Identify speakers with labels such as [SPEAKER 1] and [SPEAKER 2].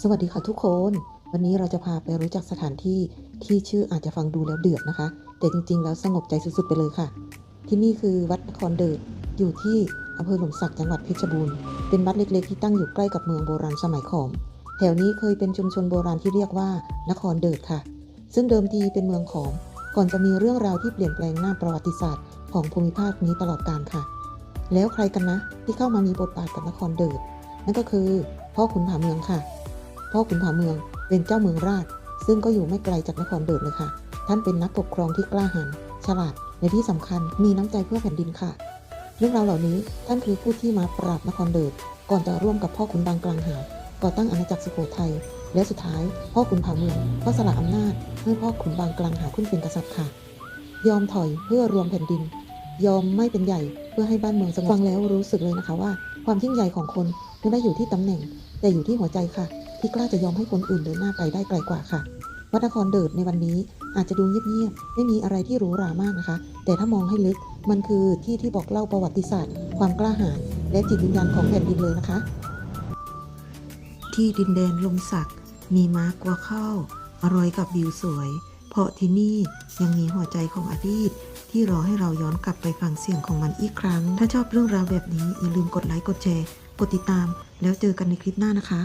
[SPEAKER 1] สวัสดีค่ะทุกคน วันนี้เราจะพาไปรู้จักสถานที่ที่ชื่ออาจจะฟังดูแล้วเดือดนะคะ แต่จริง ๆ แล้วสงบใจสุดๆไปเลยค่ะ ที่นี่คือวัดนครเดิดอยู่ที่อำเภอหลมสักจังหวัดเพชรบูรณ์เป็นวัดเล็กๆที่ตั้งอยู่ใกล้กับเมืองโบราณสมัยขอม แถวนี้เคยเป็นชุมชนโบราณที่เรียกว่านครเดิดค่ะ ซึ่งเดิมทีเป็นเมืองขอม ก่อนจะมีเรื่องราวที่เปลี่ยนแปลงหน้าประวัติศาสตร์ของภูมิภาคนี้ตลอดกาลค่ะ แล้วใครกันนะที่เข้ามามีบทบาทกับนครเดิดนั่นก็คือพ่อขุนผาเมืองค่ะ พ่อขุนผาเมืองเป็นเจ้าเมืองราช ซึ่งก็อยู่ไม่ไกลจากนครเดิดเลยค่ะ ท่านเป็นนักปกครองที่กล้าหาญฉลาดในที่สำคัญมีน้ำใจเพื่อแผ่นดินค่ะ เรื่องราวเหล่านี้ท่านคือผู้ที่มาปราบนครเดิดก่อนจะร่วมกับพ่อขุนบางกลางหาก่อตั้งอาณาจักรสุโขทัยและสุดท้าย พ่อขุนผาเมืองก็สละอำนาจให้พ่อขุนบางกลางหาขึ้นเป็นกษัตริย์ค่ะ ยอมถอยเพื่อรวมแผ่นดิน ยอมไม่เป็นใหญ่เพื่อให้บ้านเมืองสงบฟังแล้วรู้สึกเลยนะคะว่า ความยิ่งใหญ่ของคนไม่ได้อยู่ที่ตำแหน่ง แต่อยู่ที่หัวใจค่ะ ที่กล้าจะยอมให้คนอื่นเดินหน้าไปได้ไกลกว่าค่ะ วัดนครเดิดในวันนี้อาจจะดูเงียบๆไม่มีอะไรที่หรูหรามากนะคะ แต่ถ้ามองให้ลึกมันคือที่ที่บอกเล่าประวัติศาสตร์ ความกล้าหาญและจิตวิญญาณของแผ่นดินเลยนะคะ ที่ดินแดนลมสักมีม้ากว่าข้าวอร่อยกับวิวสวย เพราะที่นี่ยังมีหัวใจของอดีตที่รอให้เราย้อนกลับไปฟังเสียงของมันอีกครั้ง ถ้าชอบเรื่องราวแบบนี้อย่าลืมกดไลค์กดแชร์ กดติดตาม แล้วเจอกันในคลิปหน้านะคะ